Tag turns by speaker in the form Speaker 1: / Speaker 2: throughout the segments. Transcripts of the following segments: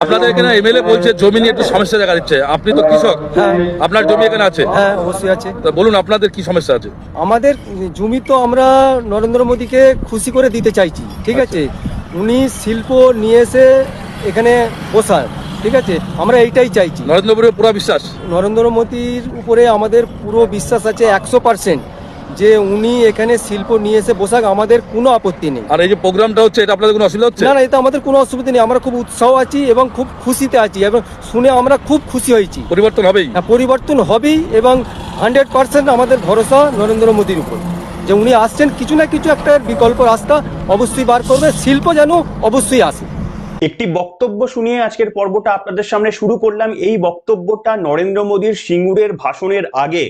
Speaker 1: আপনাদের এখানে এমএলএ বলছে জমি নিয়ে একটু সমস্যা দেখা দিচ্ছে। আপনি তো কৃষক।
Speaker 2: হ্যাঁ।
Speaker 1: আপনার জমি এখানে আছে।
Speaker 2: হ্যাঁ অবশ্যই আছে।
Speaker 1: তা বলুন আপনাদের কি সমস্যা আছে?
Speaker 2: আমাদের জমি তো আমরা নরেন্দ্র মোদীকে খুশি করে দিতে চাইছি ঠিক আছে? উনি শিল্প নিয়ে এসে এখানে বসান ঠিক আছে? আমরা এইটাই চাইছি।
Speaker 1: নরেন্দ্র মোদীর পুরো বিশ্বাস?
Speaker 2: নরেন্দ্র মোদীর উপরে আমাদের পুরো বিশ্বাস আছে একশো পার্সেন্ট। যে উনি এখানে শিল্প নিয়ে এসে বসাক আমাদের কোনো আপত্তি নেই।
Speaker 1: আর এই যে প্রোগ্রামটা হচ্ছে এটা আপনাদের কোনো অসুবিধা হচ্ছে?
Speaker 2: না না এতে আমাদের কোনো অসুবিধা নেই। আমরা খুব উৎসাহ আছি এবং খুব খুশিতে আছি এবং শুনে আমরা খুব খুশি হয়েছি।
Speaker 1: পরিবর্তন হবেই?
Speaker 2: হ্যাঁ পরিবর্তন হবেই এবং হান্ড্রেড পার্সেন্ট আমাদের ভরসা নরেন্দ্র মোদীর উপর। যে উনি আসছেন কিছু না কিছু একটা বিকল্প রাস্তা অবশ্যই বার করবে শিল্প যেন অবশ্যই আসে।
Speaker 3: একটি বক্তব্য শুনিয়ে আজকের পর্বটা আপনাদের সামনে শুরু করলাম। এই বক্তব্যটা নরেন্দ্র মোদীর সিঙ্গুরের ভাষণের আগে।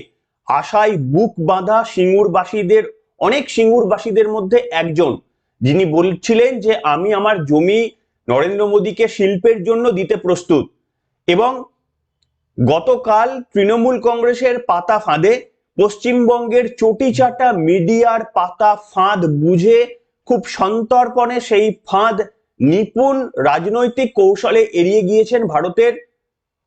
Speaker 3: আশায় বুক বাঁধা সিঙ্গুরবাসীদের, অনেক সিঙ্গুরবাসীদের মধ্যে একজন। যিনি বলছিলেন যে, আমি আমার জমি নরেন্দ্র মোদীকে শিল্পের জন্য দিতে প্রস্তুত। এবং গতকাল তৃণমূল কংগ্রেসের পাতা ফাঁদে, পশ্চিমবঙ্গের চটিচাটা মিডিয়ার পাতা ফাঁদ বুঝে খুব সন্তর্পণে সেই ফাঁদ নিপুণ রাজনৈতিক কৌশলে এড়িয়ে গিয়েছেন ভারতের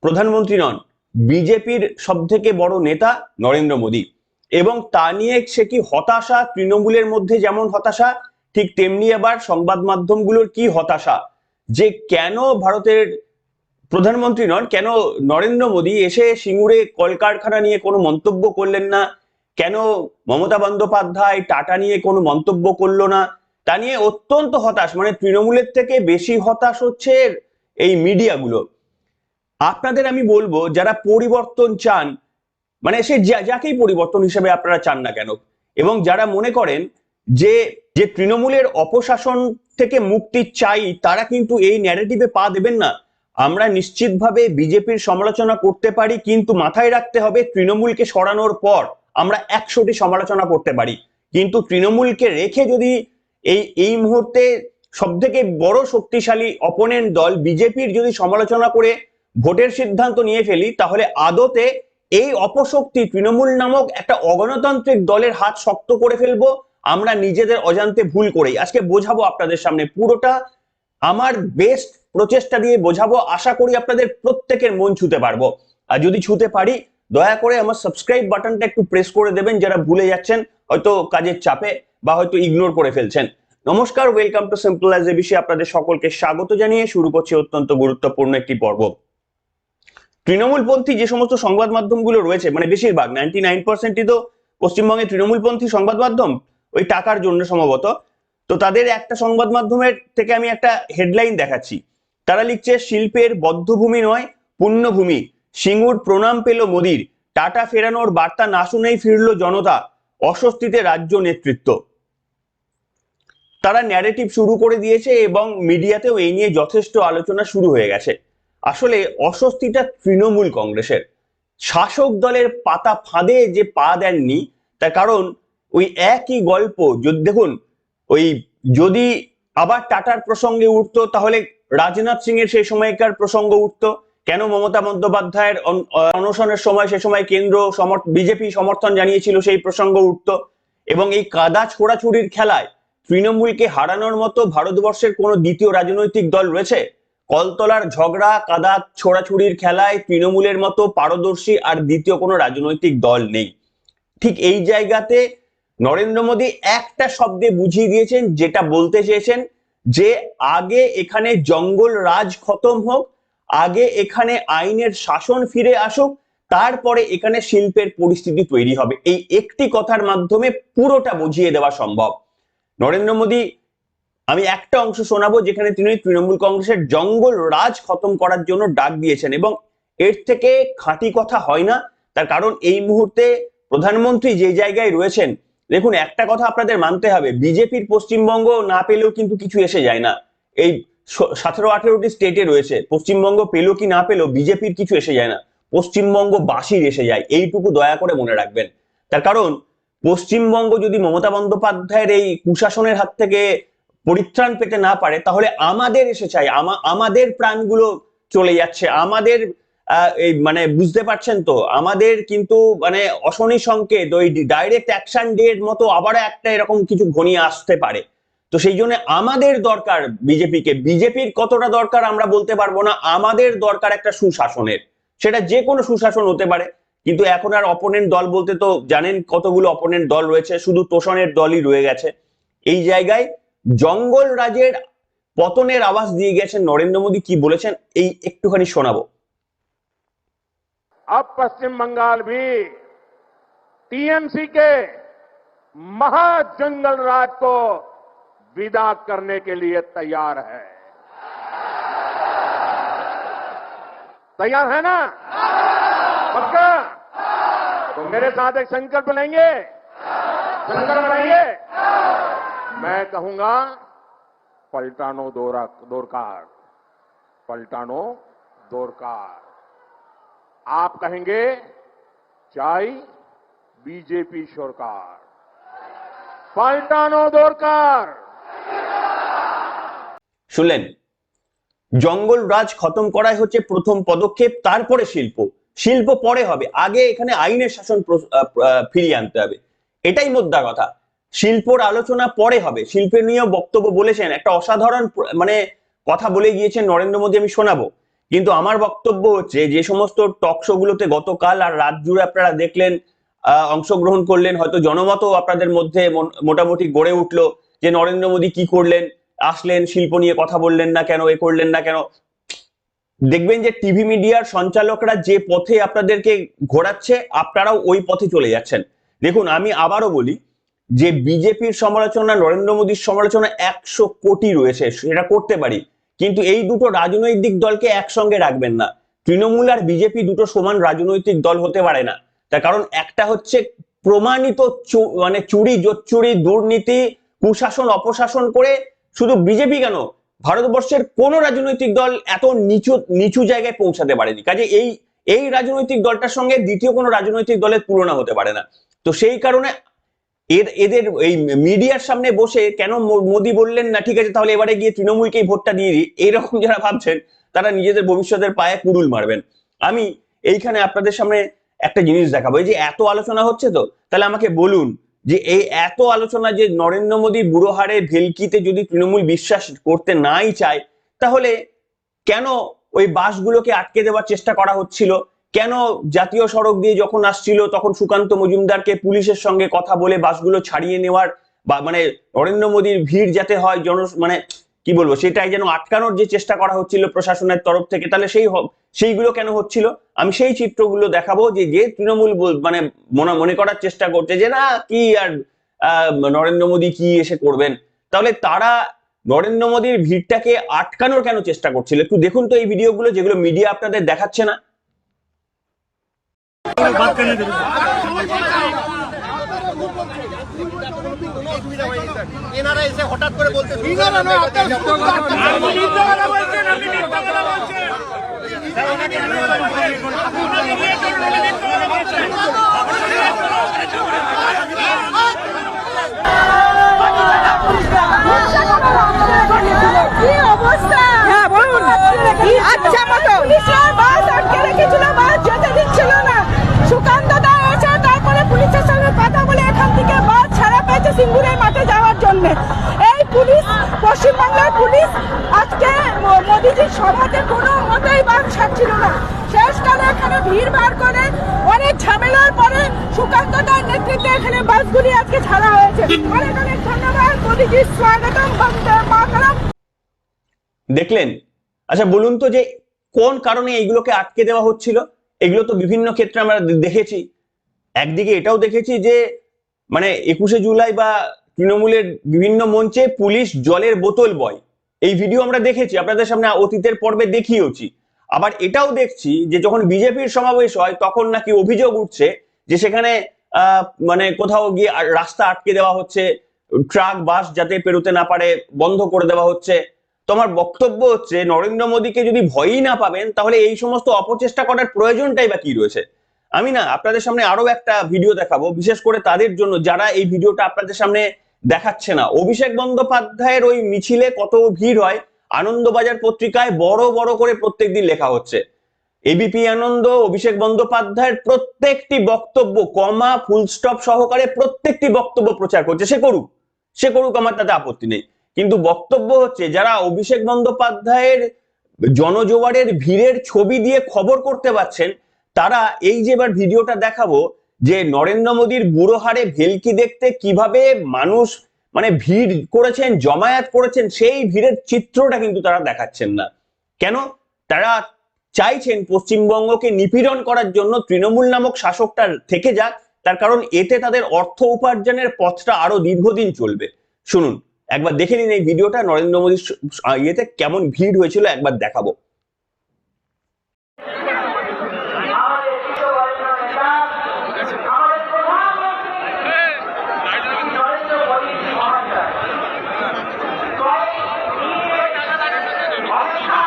Speaker 3: প্রধানমন্ত্রী নন। বিজেপির সব থেকে বড় নেতা নরেন্দ্র মোদী। এবং তা নিয়ে সে কি হতাশা? তৃণমূলের মধ্যে যেমন হতাশা, ঠিক তেমনি আবার সংবাদ মাধ্যমগুলোর কি হতাশা? যে কেন ভারতের প্রধানমন্ত্রী নন, কেন নরেন্দ্র মোদী এসে সিঙ্গুরে কলকারখানা নিয়ে কোনো মন্তব্য করলেন না? কেন মমতা বন্দ্যোপাধ্যায় টাটা নিয়ে কোনো মন্তব্য করল না? তা নিয়ে অত্যন্ত হতাশ। মানে তৃণমূলের থেকে বেশি হতাশ হচ্ছে এই মিডিয়াগুলো। আপনাদের আমি বলব, যারা পরিবর্তন চান মানে সে যাকেই পরিবর্তন হিসেবে আপনারা চান না কেন, এবং যারা মনে করেন যে যে তৃণমূলের অপশাসন থেকে মুক্তি চাই, তারা কিন্তু এই ন্যারেটিভে পা দেবেন না। আমরা নিশ্চিতভাবে বিজেপির সমালোচনা করতে পারি, কিন্তু মাথায় রাখতে হবে তৃণমূলকে সরানোর পর আমরা একশোটি সমালোচনা করতে পারি। কিন্তু তৃণমূলকে রেখে যদি এই এই মুহূর্তে সব থেকে বড় শক্তিশালী অপোনেন্ট দল বিজেপির যদি সমালোচনা করে ভোটের সিদ্ধান্ত নিয়ে ফেলি, তাহলে আদতে এই অপশক্তি তৃণমূল নামক একটা অগণতান্ত্রিক দলের হাত শক্ত করে ফেলব। আমরা নিজেদের অজান্তে ভুল করেই। আজকে বোঝাবো আপনাদের সামনে পুরোটা। আমার বেস্ট প্রচেষ্টা দিয়ে বোঝাবো। আশা করি আপনাদের প্রত্যেকের মন ছুতে পারব। আর যদি ছুতে পারি, দয়া করে আমার সাবস্ক্রাইব বাটনটা একটু প্রেস করে দেবেন যারা ভুলে যাচ্ছেন, হয়তো কাজের চাপে বা হয়তো ইগনোর করে ফেলছেন। নমস্কার ওয়েলকাম টু সিম্পল অ্যাজ এ বিষয়ে আপনাদের সকলকে স্বাগত জানিয়ে শুরু করছি অত্যন্ত গুরুত্বপূর্ণ একটি পর্ব। তৃণমূলপন্থী যে সমস্ত সংবাদ মাধ্যমগুলো রয়েছে মানে বেশিরভাগ নাইনটি নাইন পার্সেন্টই তো পশ্চিমবঙ্গে তৃণমূলপন্থী সংবাদ মাধ্যম, ওই টাকার জন্য সম্ভবত। তো তাদের একটা সংবাদ মাধ্যমের থেকে আমি একটা হেডলাইন দেখাচ্ছি। তারা লিখছে, শিল্পের বদ্ধভূমি নয়, পুণ্যভূমি। সিঙ্গুর প্রণাম পেল মোদির। টাটা ফেরানোর বার্তা না শুনেই ফিরল জনতা। অস্বস্তিতে রাজ্য নেতৃত্ব। তারা ন্যারেটিভ শুরু করে দিয়েছে এবং মিডিয়াতেও এই নিয়ে যথেষ্ট আলোচনা শুরু হয়ে গেছে। আসলে অস্বস্তিটা তৃণমূল কংগ্রেসের। শাসক দলের পাতা ফাঁদে যে পা দেননি, তার কারণ ওই একই গল্প যদি দেখুন, ওই যদি আবার টাটার প্রসঙ্গে উঠতো, তাহলে রাজনাথ সিং এর সেই সময়কার প্রসঙ্গ উঠতো। কেন মমতা বন্দ্যোপাধ্যায়ের অন- অনশনের সময়, সে সময় কেন্দ্র বিজেপি সমর্থন জানিয়েছিল, সেই প্রসঙ্গ উঠতো। এবং এই কাদা ছোড়াছুড়ির খেলায় তৃণমূলকে হারানোর মতো ভারতবর্ষের কোনো দ্বিতীয় রাজনৈতিক দল রয়েছে? কলতলার ঝগড়া কাদা ছোড়াছুড়ির খেলায় তৃণমূলের মতো পারদর্শী আর দ্বিতীয় কোনো রাজনৈতিক দল নেই। ঠিক এই জায়গাতে নরেন্দ্র মোদী একটা শব্দে বুঝিয়ে দিয়েছেন, যেটা বলতে চেয়েছেন যে আগে এখানে জঙ্গল রাজ খতম হোক, আগে এখানে আইনের শাসন ফিরে আসুক, তারপরে এখানে শিল্পের পরিস্থিতি তৈরি হবে। এই একটি কথার মাধ্যমে পুরোটা বুঝিয়ে দেওয়া সম্ভব। নরেন্দ্র মোদী আমি একটা অংশ শোনাবো যেখানে তিনি তৃণমূল কংগ্রেসের জঙ্গল রাজ খতম করার জন্য ডাক দিয়েছেন এবং এর থেকে খাঁটি কথা হয় না। তার কারণ এই মুহূর্তে প্রধানমন্ত্রী যে জায়গায় রয়েছেন, দেখুন, একটা কথা আপনাদের মানতে হবে, বিজেপির পশ্চিমবঙ্গ না পেলেও কিন্তু কিছু এসে যায় না। এই সতেরো আঠেরোটি স্টেটে রয়েছে, পশ্চিমবঙ্গ পেল কি না পেলেও বিজেপির কিছু এসে যায় না। পশ্চিমবঙ্গ বাসির এসে যায়, এইটুকু দয়া করে মনে রাখবেন। তার কারণ, পশ্চিমবঙ্গ যদি মমতা বন্দ্যোপাধ্যায়ের এই কুশাসনের হাত থেকে পরিত্রাণ পেতে না পারে, তাহলে আমাদের এসে চাই। আমাদের প্রাণগুলো চলে যাচ্ছে। আমাদের মানে বুঝতে পারছেন তো? আমাদের কিন্তু মানে অশনি সংকেত, ওই ডাইরেক্ট অ্যাকশন ডে মতো আবার একটা এরকম কিছু ঘনিয়ে আসতে পারে। তো সেই জন্য আমাদের দরকার বিজেপিকে। বিজেপির কতটা দরকার আমরা বলতে পারব না। আমাদের দরকার একটা সুশাসনের। সেটা যে কোনো সুশাসন হতে পারে। কিন্তু এখন আর অপোনেন্ট দল বলতে তো জানেন কতগুলো অপোনেন্ট দল রয়েছে। শুধু তোষণের দলই রয়ে গেছে। এই জায়গায় জঙ্গল রাজের পতনের আওয়াজ দিয়ে গেছেন নরেন্দ্র মোদী কি বলেছেন এই একটুখানি শোনাবো
Speaker 4: अब पश्चिम बंगाल भी टीएमसी के महाजंगल राज को विदा करने के लिए तैयार है तैयार है ना पक्का तो मेरे साथ एक संकल्प लेंगे संकल्प लेंगे मैं कहूंगा पलटानो दौरा दौरकार पलटानो दौरकार आप कहेंगे चाय बीजेपी सरकार पलटानो दौरकार
Speaker 3: শুনলেন জঙ্গল রাজ খতম করাই হচ্ছে প্রথম পদক্ষেপ তারপরে শিল্প শিল্প পরে হবে আগে এখানে আইনের শাসন প্র- আহ, আহ, ফিরিয়ে আনতে হবে এটাই মোদ্দা কথা শিল্পর আলোচনা পরে হবে। শিল্পের নিয়েও বক্তব্য বলেছেন, একটা অসাধারণ মানে কথা বলে গিয়েছেন নরেন্দ্র মোদী, আমি শোনাবো। কিন্তু আমার বক্তব্য হচ্ছে, যে সমস্ত টক শো গুলোতে গতকাল আর রাত জুড়ে আপনারা দেখলেন অংশগ্রহণ করলেন, হয়তো জনমতও আপনাদের মধ্যে মোটামুটি গড়ে উঠল, যে নরেন্দ্র মোদী কি করলেন, আসলেন, শিল্প নিয়ে কথা বললেন না কেন, এ করলেন না কেন? দেখবেন যে টিভি মিডিয়ার সঞ্চালকরা যে পথে আপনাদেরকে ঘোরাচ্ছে, আপনারাও ওই পথে চলে যাচ্ছেন। দেখুন, আমি আবারও বলি যে বিজেপির সমালোচনা, নরেন্দ্র মোদীর সমালোচনা একশো কোটি রয়েছে, সেটা করতে পারি। কিন্তু এই দুটো রাজনৈতিক দলকে একসঙ্গে রাখবেন না। তৃণমূল আর বিজেপি দুটো সমান রাজনৈতিক দল হতে পারে না। তার কারণ একটা হচ্ছে প্রমাণিত মানে চুরি, জোচ্চুরি, দুর্নীতি, কুশাসন, অপশাসন করে শুধু বিজেপি কেন? ভারতবর্ষের কোন রাজনৈতিক দল এত নিচু নিচু জায়গায় পৌঁছাতে পারেনি। কাজে এই এই রাজনৈতিক দলটার সঙ্গে দ্বিতীয় কোনো রাজনৈতিক দলের তুলনা হতে পারে না। তো সেই কারণে এর, এদের এই মিডিয়ার সামনে বসে কেন মোদী বললেন না, ঠিক আছে, তাহলে এবারে গিয়ে তৃণমূলকেই ভোটটা দিয়ে দিই। এইরকম যারা ভাবছেন, তারা নিজেদের ভবিষ্যতের পায়ে কুড়ুল মারবেন। আমি এইখানে আপনাদের সামনে একটা জিনিস দেখাবো। এই যে এত আলোচনা হচ্ছে তো, তাহলে আমাকে বলুন যে এই এত আলোচনা যে নরেন্দ্র মোদী বুড়ো হাড়ে ভেলকিতে যদি তৃণমূল বিশ্বাস করতে নাই চায়, তাহলে কেন ওই বাসগুলোকে আটকে দেওয়ার চেষ্টা করা হচ্ছিল? কেন জাতীয় সড়ক দিয়ে যখন আসছিল, তখন সুকান্ত মজুমদারকে পুলিশের সঙ্গে কথা বলে বাসগুলো ছাড়িয়ে নেওয়ার বা মানে নরেন্দ্র মোদীর ভিড় যাতে হয়, জন মানে কি বলব, সেটাই যেন আটকানোর যে চেষ্টা করা হচ্ছিল প্রশাসনের তরফ থেকে, তাহলে সেই সেইগুলো কেন হচ্ছিল? আমি সেই চিত্রগুলো দেখাবো যে যে তৃণমূল মানে মনে মনে করার চেষ্টা করছে যে, না, কি আর নরেন্দ্র মোদী কি এসে করবেন? তাহলে তারা নরেন্দ্র মোদীর ভিড়টাকে আটকানোর কেন চেষ্টা করছিল? একটু দেখুন তো এই ভিডিওগুলো যেগুলো মিডিয়া আপনাদের দেখাচ্ছে না।
Speaker 5: এনারা এসে হঠাৎ করে বলতে
Speaker 6: কি অবস্থা বলুন। আচ্ছা মতো পুলিশের বাস আটকে রেখেছিল বাস যেতে দিচ্ছিল না সুকান্ত দা এসে তারপরে পুলিশের সঙ্গে কথা বলে এখান থেকে বাস ছাড়া পেয়েছে সিঙ্গুরের মাঠে যাওয়ার জন্য। এই পুলিশ পশ্চিমবাংলার পুলিশ আজকে সভাতে কোনো মতেই বাস ছাড়ছিল না। শেষকালে এখানে ভিড় করে অনেক ঝামেলার পরে সুকান্ত দার নেতৃত্বে এখানে বাসগুলি আজকে ছাড়া হয়েছে। অনেক অনেক ধন্যবাদ স্বাগতম
Speaker 3: দেখলেন? আচ্ছা বলুন তো যে কোন কারণে এইগুলোকে আটকে দেওয়া হচ্ছিল? এগুলো তো বিভিন্ন ক্ষেত্রে আমরা দেখেছি। একদিকে এটাও দেখেছি যে মানে একুশে জুলাই বা তৃণমূলের বিভিন্ন মঞ্চে পুলিশ জলের বোতল বয়। এই ভিডিও আমরা দেখেছি, আপনাদের সামনে অতীতের পর্বে দেখিয়েওছি। আবার এটাও দেখছি যে যখন বিজেপির সমাবেশ হয়, তখন নাকি অভিযোগ উঠছে যে সেখানে মানে কোথাও গিয়ে রাস্তা আটকে দেওয়া হচ্ছে, ট্রাক, বাস যাতে পেরোতে না পারে, বন্ধ করে দেওয়া হচ্ছে। তোমার বক্তব্য হচ্ছে, নরেন্দ্র মোদীকে যদি ভয়ই না পাবেন, তাহলে এই সমস্ত অপচেষ্টা করার প্রয়োজনটাই বা কি রয়েছে? আমি না, আপনাদের সামনে আরও একটা ভিডিও দেখাবো, বিশেষ করে তাদের জন্য, যারা এই ভিডিওটা আপনাদের সামনে দেখাচ্ছে না। অভিষেক বন্দ্যোপাধ্যায়ের ওই মিছিলে কত ভিড় হয়, আনন্দবাজার পত্রিকায় বড় বড় করে প্রত্যেকদিন লেখা হচ্ছে। এবিপি আনন্দ, অভিষেক বন্দ্যোপাধ্যায়ের প্রত্যেকটি বক্তব্য, কমা ফুল স্টপ সহকারে প্রত্যেকটি বক্তব্য প্রচার করছে। সে করুক সে করুক, আমার তাতে আপত্তি নেই। কিন্তু বক্তব্য হচ্ছে, যারা অভিষেক বন্দ্যোপাধ্যায়ের জনজোয়ারের ভিড়ের ছবি দিয়ে খবর করতে পারছেন তারা এই যে এবার ভিডিওটা দেখাবো যে নরেন্দ্র মোদীর বুড়ো হারে ভেলকি দেখতে কীভাবে মানুষ মানে ভিড় করেছেন, জমায়েত করেছেন, সেই ভিড়ের চিত্রটা কিন্তু তারা দেখাচ্ছেন না। কেন? তারা চাইছেন পশ্চিমবঙ্গকে নিপীড়ন করার জন্য তৃণমূল নামক শাসকটা থেকে যাক, তার কারণ এতে তাদের অর্থ উপার্জনের পথটা আরও দীর্ঘদিন চলবে। শুনুন, একবার দেখে নিন এই ভিডিওটা, নরেন্দ্র মোদীর ইয়েতে কেমন ভিড় হয়েছিল, একবার দেখাবো
Speaker 5: আমাদের বিশ্ববর্ণ নেতা আমাদের প্রধানমন্ত্রী নরেন্দ্র মোদী মহাশয় কয়েক দিনের অপেক্ষা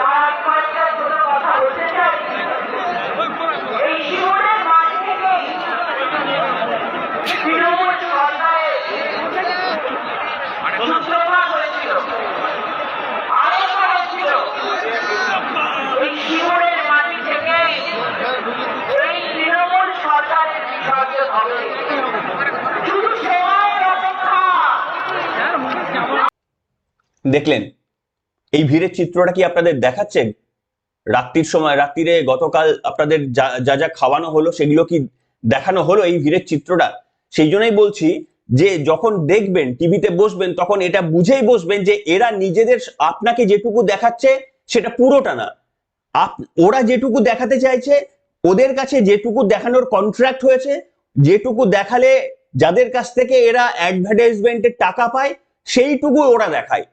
Speaker 5: তার কয়েকটা ছোট কথা বলতে চাই এই শিবনের মাঝ থেকেই তৃণমূল সরকারের সূত্রপাত হয়েছিল আরেকটা হয়েছিল এই শিবনের মাটি থেকে এই তৃণমূল সরকারের বিসর্জন হবে শুধু সময়ের অপেক্ষা
Speaker 3: দেখলেন, এই ভিড়ের চিত্রটা কি আপনাদের দেখাচ্ছে? রাত্রির সময়, রাত্রিরে গতকাল আপনাদের যা যা যা খাওয়ানো হলো, সেগুলো কি দেখানো হলো এই ভিড়ের চিত্রটা? সেই জন্যই বলছি যে, যখন দেখবেন, টিভিতে বসবেন, তখন এটা বুঝেই বসবেন যে, এরা নিজেদের আপনাকে যেটুকু দেখাচ্ছে, সেটা পুরোটা না। আপ- ওরা যেটুকু দেখাতে চাইছে, ওদের কাছে যেটুকু দেখানোর কন্ট্রাক্ট হয়েছে, যেটুকু দেখালে যাদের কাছ থেকে এরা অ্যাডভার্টাইজমেন্টের টাকা পায় সেইটুকু ওরা দেখায়।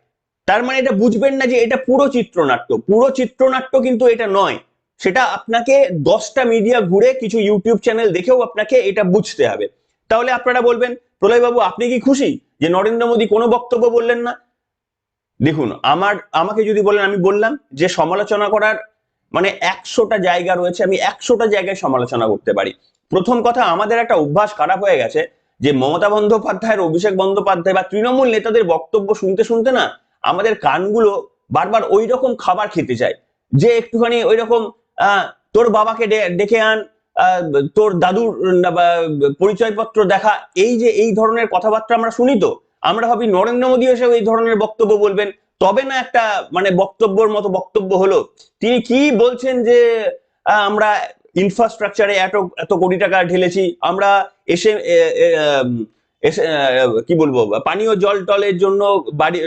Speaker 3: তার মানে এটা বুঝবেন না যে এটা পুরো চিত্রনাট্য। পুরো চিত্রনাট্য কিন্তু এটা নয়। সেটা আপনাকে দশটা মিডিয়া ঘুরে কিছু ইউটিউব চ্যানেল দেখেও আপনাকে এটা বুঝতে হবে। তাহলে আপনারা বলবেন, প্রলয়বাবু, আপনি কি খুশি যে নরেন্দ্র মোদী কোনো বক্তব্য বললেন না? দেখুন, আমার, আমাকে যদি বলেন, আমি বললাম যে সমালোচনা করার মানে একশোটা জায়গা রয়েছে, আমি একশোটা জায়গায় সমালোচনা করতে পারি। প্রথম কথা, আমাদের একটা অভ্যাস খারাপ হয়ে গেছে যে মমতা বন্দ্যোপাধ্যায়ের, অভিষেক বন্দ্যোপাধ্যায় বা তৃণমূল নেতাদের বক্তব্য শুনতে শুনতে না আমাদের কানগুলো বারবার ওই রকম খাবার খেতে চায়। যে একটুখানি ওই রকম তোর বাবাকে ডেকে আন তোর দাদুর পরিচয়পত্র দেখা, এই যে এই ধরনের কথাবার্তা আমরা শুনি তো, আমরা ভাবি নরেন্দ্র মোদী এসেও এই ধরনের বক্তব্য বলবেন। তবে না একটা মানে বক্তব্যর মতো বক্তব্য হলো, তিনি কি বলছেন যে আমরা ইনফ্রাস্ট্রাকচারে এত এত কোটি টাকা ঢেলেছি, আমরা এসে কি বলব, পানীয় জল টলের জন্য বাড়ি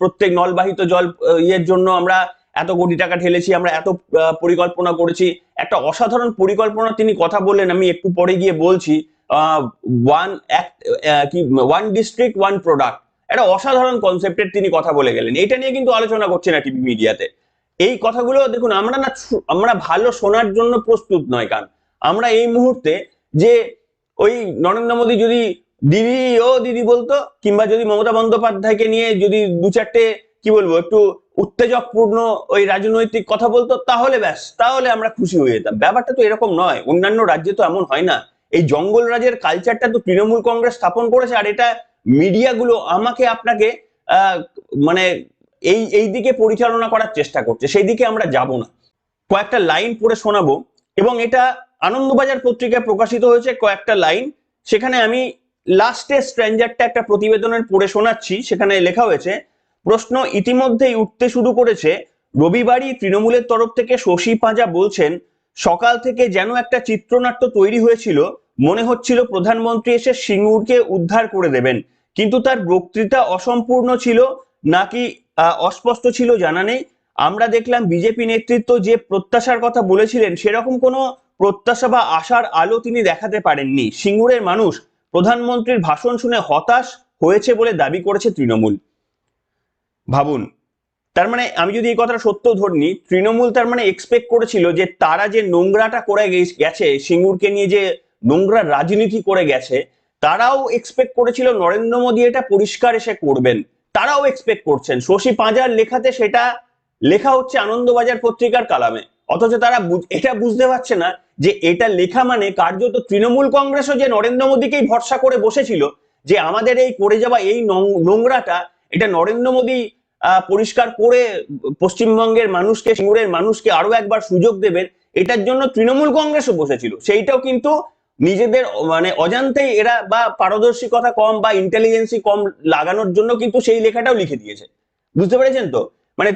Speaker 3: প্রত্যেক নলবাহিত জল ইয়ের জন্য আমরা এত কোটি টাকা ঢেলেছি আমরা এত পরিকল্পনা করেছি। একটা অসাধারণ পরিকল্পনা তিনি কথা বললেন, আমি একটু পরে গিয়ে বলছি ওয়ান কি ওয়ান ডিস্ট্রিক্ট ওয়ান প্রোডাক্ট একটা অসাধারণ কনসেপ্টের তিনি কথা বলে গেলেন। এটা নিয়ে কিন্তু আলোচনা করছে না টিভি মিডিয়াতে এই কথাগুলো, দেখুন, আমরা না আমরা ভালো শোনার জন্য প্রস্তুত নয়, কারণ আমরা এই মুহূর্তে যে ওই নরেন্দ্র মোদী যদি দিদি, ও দিদি বলতো, কিংবা যদি মমতা বন্দ্যোপাধ্যায়কে নিয়ে যদি দু চারটে, কি বলব, একটু উত্তেজকপূর্ণ ওই রাজনৈতিক কথা বলতো, তাহলে ব্যাস, তাহলে আমরা খুশি হয়ে যেতাম। ব্যাপারটা তো এরকম নয়, অন্যান্য রাজ্যে তো এমন হয় না। এই জঙ্গল রাজের কালচারটা তো তৃণমূল কংগ্রেস স্থাপন করেছে, আর এটা মিডিয়াগুলো আমাকে আপনাকে মানে এই এই দিকে পরিচালনা করার চেষ্টা করছে, সেই দিকে আমরা যাব না। কয়েকটা লাইন পড়ে শোনাবো, এবং এটা আনন্দবাজার পত্রিকায় প্রকাশিত হয়েছে, কয়েকটা লাইন সেখানে আমি লাস্টে স্ট্রেঞ্জারটা একটা প্রতিবেদনের পড়ে শোনাচ্ছি, সেখানে লেখা হয়েছে, প্রশ্ন ইতিমধ্যেই উঠতে শুরু করেছে, রবিবারই তৃণমূলের তরফ থেকে শশী পাঁজা বলছেন, সকাল থেকে যেন একটা চিত্রনাট্য তৈরি হয়েছিল, মনে হচ্ছিল প্রধানমন্ত্রী এসে সিঙ্গুরকে উদ্ধার করে দেবেন, কিন্তু তার বক্তৃতা অসম্পূর্ণ ছিল, নাকি অস্পষ্ট ছিল জানা নেই, আমরা দেখলাম বিজেপি নেতৃত্ব যে প্রত্যাশার কথা বলেছিলেন, সেরকম কোনো প্রত্যাশা বা আশার আলো তিনি দেখাতে পারেননি, সিঙ্গুরের মানুষ প্রধানমন্ত্রীর ভাষণ শুনে হতাশ হয়েছে বলে দাবি করেছে তৃণমূল। ভাবুন, তার মানে আমি যদি এই কথাটা সত্য ধরনি, তৃণমূল তার মানে এক্সপেক্ট করেছিল যে তারা যে নোংরাটা করে গেছে সিঙ্গুরকে নিয়ে যে নোংরা রাজনীতি করে গেছে, তারাও এক্সপেক্ট করেছিল নরেন্দ্র মোদী এটা পরিষ্কার এসে করবেন। তারাও এক্সপেক্ট করছেন। শশী পাঁজার লেখাতে সেটা, লেখা হচ্ছে আনন্দবাজার পত্রিকার কালামে। অথচ তারা এটা বুঝতে পারছে না যে এটা লেখা মানে কার্যত তৃণমূল কংগ্রেসও যে নরেন্দ্র মোদীকেই ভরসা করে বসেছিল, যে আমাদের এই করে যাওয়া এই নোংরাটা এটা নরেন্দ্র মোদী পরিষ্কার করে পশ্চিমবঙ্গের মানুষকে, সিঙ্গুরের মানুষকে আরও একবার সুযোগ দেবেন, এটার জন্য তৃণমূল কংগ্রেসও বসেছিল। সেইটাও কিন্তু নিজেদের মানে অজান্তেই এরা বা পারদর্শিকতা কম বা ইন্টেলিজেন্সি কম লাগানোর জন্য কিন্তু সেই লেখাটাও লিখে দিয়েছে। বুঝতে পেরেছেন তো? মানে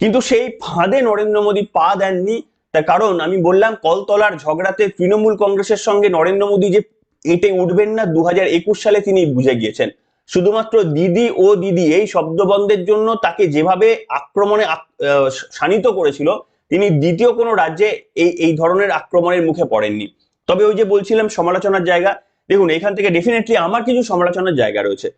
Speaker 3: কিন্তু সেই ফাঁদে নরেন্দ্র মোদী পা দেননি। তার কারণ আমি বললাম, কলতলার ঝগড়াতে তৃণমূল কংগ্রেসের সঙ্গে নরেন্দ্র মোদী যে এটে উঠবেন না দু হাজার একুশ সালে তিনি বুঝে গিয়েছেন। শুধুমাত্র দিদি ও দিদি এই শব্দবন্ধের জন্য তাকে যেভাবে আক্রমণে শানিত করেছিল, তিনি দ্বিতীয় কোনো রাজ্যে এই এই ধরনের আক্রমণের মুখে পড়েননি। তবে ওই যে বলছিলাম সমালোচনার জায়গা, দেখুন এখান থেকে ডেফিনেটলি আমার কিছু সমালোচনার জায়গা রয়েছে।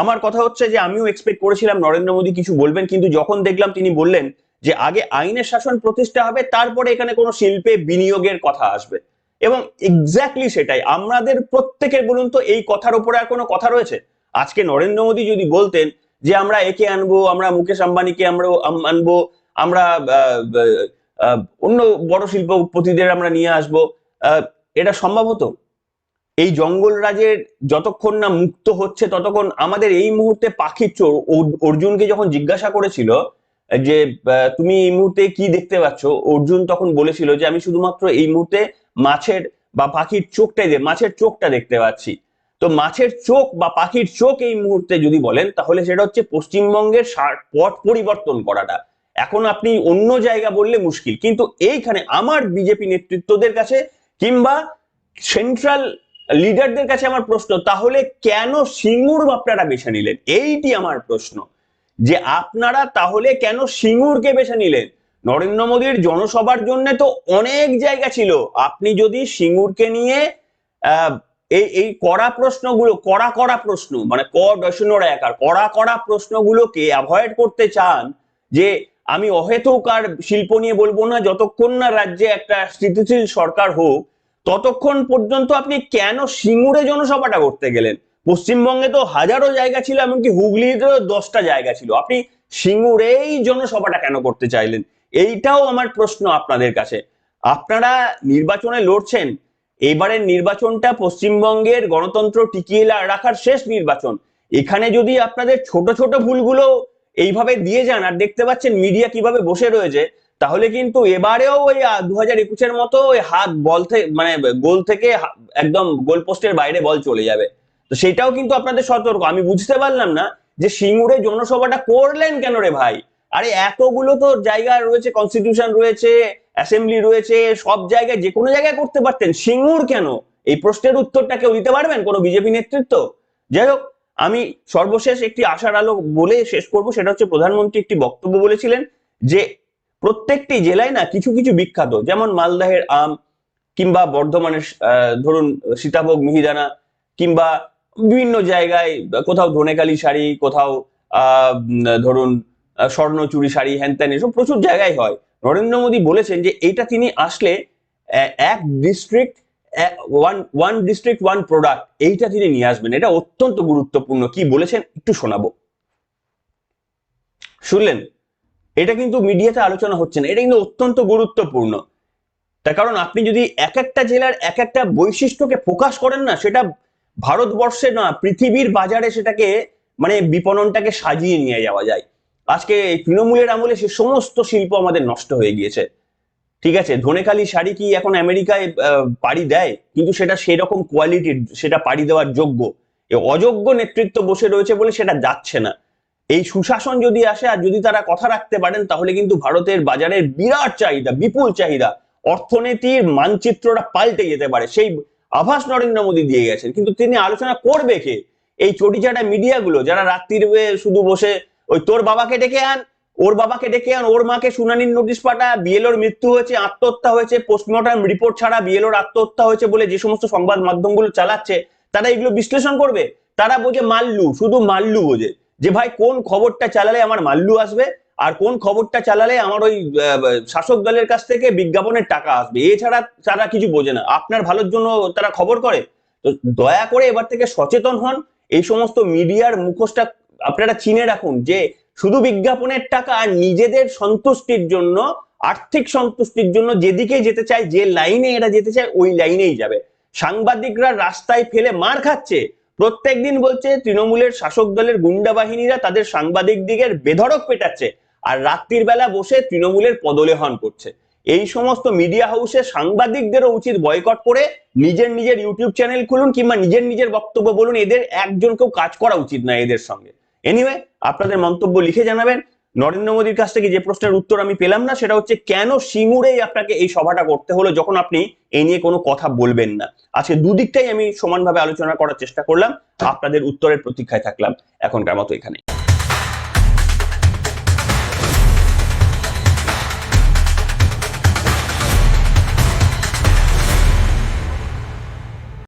Speaker 3: আমার কথা হচ্ছে যে আমিও এক্সপেক্ট করেছিলাম নরেন্দ্র মোদী কিছু বলবেন, কিন্তু যখন দেখলাম তিনি বললেন যে আগে আইনের শাসন প্রতিষ্ঠা হবে, তারপরে এখানে কোনো শিল্পে বিনিয়োগের কথা আসবে। এবং এক্স্যাক্টলি সেটাই। আমাদের প্রত্যেকের বলুন তো, এই কথার উপরে আর কোনো কথা রয়েছে? আজকে নরেন্দ্র মোদী যদি বলতেন যে আমরা একে আনব, আমরা মুকেশ আম্বানিকে আমরা আনব, আমরা অন্য বড় শিল্পপতিদের আমরা নিয়ে আসব এটা সম্ভব হতো? এই জঙ্গল রাজের যতক্ষণ না মুক্ত হচ্ছে, ততক্ষণ আমাদের এই মুহূর্তে পাখির চোর অর্জুনকে যখন জিজ্ঞাসা করেছিল, যে তুমি এই মুহূর্তে কি দেখতে পাচ্ছ? অর্জুন তখন বলেছিল যে, আমি শুধুমাত্র এই মুহূর্তে মাছের বা পাখির চোখটাই মাছের চোখটা দেখতে পাচ্ছি। তো মাছের চোখ বা পাখির চোখ এই মুহূর্তে যদি বলেন, তাহলে সেটা হচ্ছে পশ্চিমবঙ্গের পট পরিবর্তন করাটা। এখন আপনি অন্য জায়গা বললে মুশকিল। কিন্তু এইখানে আমার বিজেপি নেতৃত্বদের কাছে কিংবা সেন্ট্রাল লিডারদের কাছে আমার প্রশ্ন, তাহলে কেন সিঙ্গুর আপনারা বেছে নিলেন? এইটি আমার প্রশ্ন। যে আপনারা তাহলে কেন সিঙ্গুরকে বেছে নিলেন? নরেন্দ্র মোদীর জনসভার জন্য তো অনেক জায়গা ছিল। আপনি যদি সিঙ্গুরকে নিয়ে এই এই কড়া প্রশ্নগুলো, কড়া কড়া প্রশ্ন মানে ক কড়া কড়া প্রশ্নগুলোকে অ্যাভয়েড করতে চান, যে আমি অহেতুক আর শিল্প নিয়ে বলব না, যতক্ষণ না রাজ্যে একটা স্থিতিশীল সরকার হোক ততক্ষণ পর্যন্ত আপনি কেন সিঙ্গুরে জনসভাটা করতে গেলেন? পশ্চিমবঙ্গে তো হাজারো জায়গা ছিল, এমনকি হুগলিতেও দশটা জায়গা ছিল। আপনি সিঙ্গুরেই জনসভাটা কেন করতে চাইলেন? এইটাও আমার প্রশ্ন আপনাদের কাছে। আপনারা নির্বাচনে লড়ছেন এবারের নির্বাচনটা পশ্চিমবঙ্গের গণতন্ত্র টিকিয়ে রাখার শেষ নির্বাচন। এখানে যদি আপনাদের ছোট ছোট ভুলগুলো এইভাবে দিয়ে যান, আর দেখতে পাচ্ছেন মিডিয়া কীভাবে বসে রয়েছে তাহলে কিন্তু এবারেও ওই দু হাজার একুশের মতো ওই হাত বল থেকে মানে গোল থেকে একদম গোল পোস্টের বাইরে বল চলে যাবে। তো সেটাও কিন্তু আপনাদের সতর্ক। আমি বুঝতে পারলাম না যে সিঙ্গুরে জনসভাটা করলেন কেন রে ভাই? আরে এতগুলো তো জায়গা রয়েছে কনস্টিটিউশন রয়েছে অ্যাসেম্বলি রয়েছে, সব জায়গায় যে কোনো জায়গায় করতে পারতেন। সিঙ্গুর কেন? এই প্রশ্নের উত্তরটা কেউ দিতে পারবেন? কোনো বিজেপি নেতৃত্ব? যাই হোক, আমি সর্বশেষ একটি আশার আলো বলে শেষ করব। সেটা হচ্ছে প্রধানমন্ত্রী একটি বক্তব্য বলেছিলেন যে প্রত্যেকটি জেলায় না কিছু কিছু বিখ্যাত, যেমন মালদাহের আম, কিংবা বর্ধমানের ধরুন সীতাভোগ, মিহিদানা, কিংবা বিভিন্ন জায়গায় কোথাও ধনেকালি শাড়ি, কোথাও ধরুন স্বর্ণচুরি শাড়ি হ্যান ত্যান এসব প্রচুর জায়গায় হয়। নরেন্দ্র মোদী বলেছেন যে এটা তিনি আসলে এক district one one district one product এইটা তিনি নিয়ে আসবেন। এটা অত্যন্ত গুরুত্বপূর্ণ। কি বলেছেন একটু শোনাবো। শুনলেন? এটা কিন্তু মিডিয়াতে আলোচনা হচ্ছে না। এটা কিন্তু অত্যন্ত গুরুত্বপূর্ণ। তার কারণ আপনি যদি এক একটা জেলার এক একটা বৈশিষ্ট্যকে ফোকাস করেন না, সেটা ভারতবর্ষে না, পৃথিবীর বাজারে সেটাকে মানে বিপণনটাকে সাজিয়ে নিয়ে যাওয়া যায়। আজকে তৃণমূলের আমলে সে সমস্ত শিল্প আমাদের নষ্ট হয়ে গিয়েছে। ঠিক আছে ধনেখালি শাড়ি কি এখন আমেরিকায় পাড়ি দেয়? কিন্তু সেটা সেরকম কোয়ালিটির সেটা পাড়ি দেওয়ার যোগ্য। অযোগ্য নেতৃত্ব বসে রয়েছে বলে সেটা যাচ্ছে না। এই সুশাসন যদি আসে আর যদি তারা কথা রাখতে পারেন, তাহলে কিন্তু ভারতের বাজারের বিরাট চাহিদা, বিপুল চাহিদা, অর্থনীতির মানচিত্রটা পাল্টে যেতে পারে। সেই আভাস নরেন্দ্র মোদী দিয়ে গেছেন। কিন্তু তিনি আলোচনা করবে কে? এই চটিচাটা মিডিয়াগুলো, যারা রাত্রির শুধু বসে ওই তোর বাবাকে ডেকে আন, ওর বাবাকে ডেকে আন, ওর মাকে শুনানির নোটিশ পাঠা বিএলওর মৃত্যু হয়েছে, আত্মহত্যা হয়েছে পোস্টমর্টম রিপোর্ট ছাড়া বিএলওর আত্মহত্যা হয়েছে বলে যে সমস্ত সংবাদ মাধ্যমগুলো চালাচ্ছে, তারা এগুলো বিশ্লেষণ করবে? তারা বোঝে মাল্লু, শুধু মাল্লু বোঝে। যে ভাই কোন খবরটা চালালে আমার মাল্লু আসবে আর কোন খবরটা চালালে আমার ওই শাসক দলের কাছ থেকে বিজ্ঞাপনের টাকা আসবে? এছাড়া তারা কিছু বোঝে না। আপনার ভালোর জন্য তারা খবর করে। তো দয়া করে এবার থেকে সচেতন হন। এই সমস্ত মিডিয়ার মুখোশটা আপনারা চিনে রাখুন যে শুধু বিজ্ঞাপনের টাকা আর নিজেদের সন্তুষ্টির জন্য, আর্থিক সন্তুষ্টির জন্য যেদিকে যেতে চায়, যে লাইনে এরা যেতে চায়, ওই লাইনেই যাবে। সাংবাদিকরা রাস্তায় ফেলে মার খাচ্ছে। প্রত্যেকদিন বলছে তৃণমূলের শাসক দলের গুন্ডা বাহিনীরা তাদের সাংবাদিক দিকের বেধড়ক পেটাচ্ছে আর রাত্রির বেলা বসে তৃণমূলের পদলেহন করছে। এই সমস্ত মিডিয়া হাউসে সাংবাদিকদেরও উচিত বয়কট করে নিজের নিজের ইউটিউব চ্যানেল খুলুন কিংবা নিজের নিজের বক্তব্য বলুন। এদের একজনকেও কাজ করা উচিত না এদের সঙ্গে। এনিওয়ে আপনাদের মন্তব্য লিখে জানাবেন। নরেন্দ্র মোদীর কাছ থেকে যে প্রশ্নের উত্তর আমি পেলাম না, সেটা হচ্ছে কেন সিঙ্গুরেই আপনাকে এই সভাটা করতে হলো যখন আপনি এই নিয়ে কোনো কথা বলবেন না? আজকে দুদিকটাই আমি সমানভাবে আলোচনা করার চেষ্টা করলাম, আপনাদের উত্তরের প্রতীক্ষায় থাকলাম। এখনকার মতো এখানে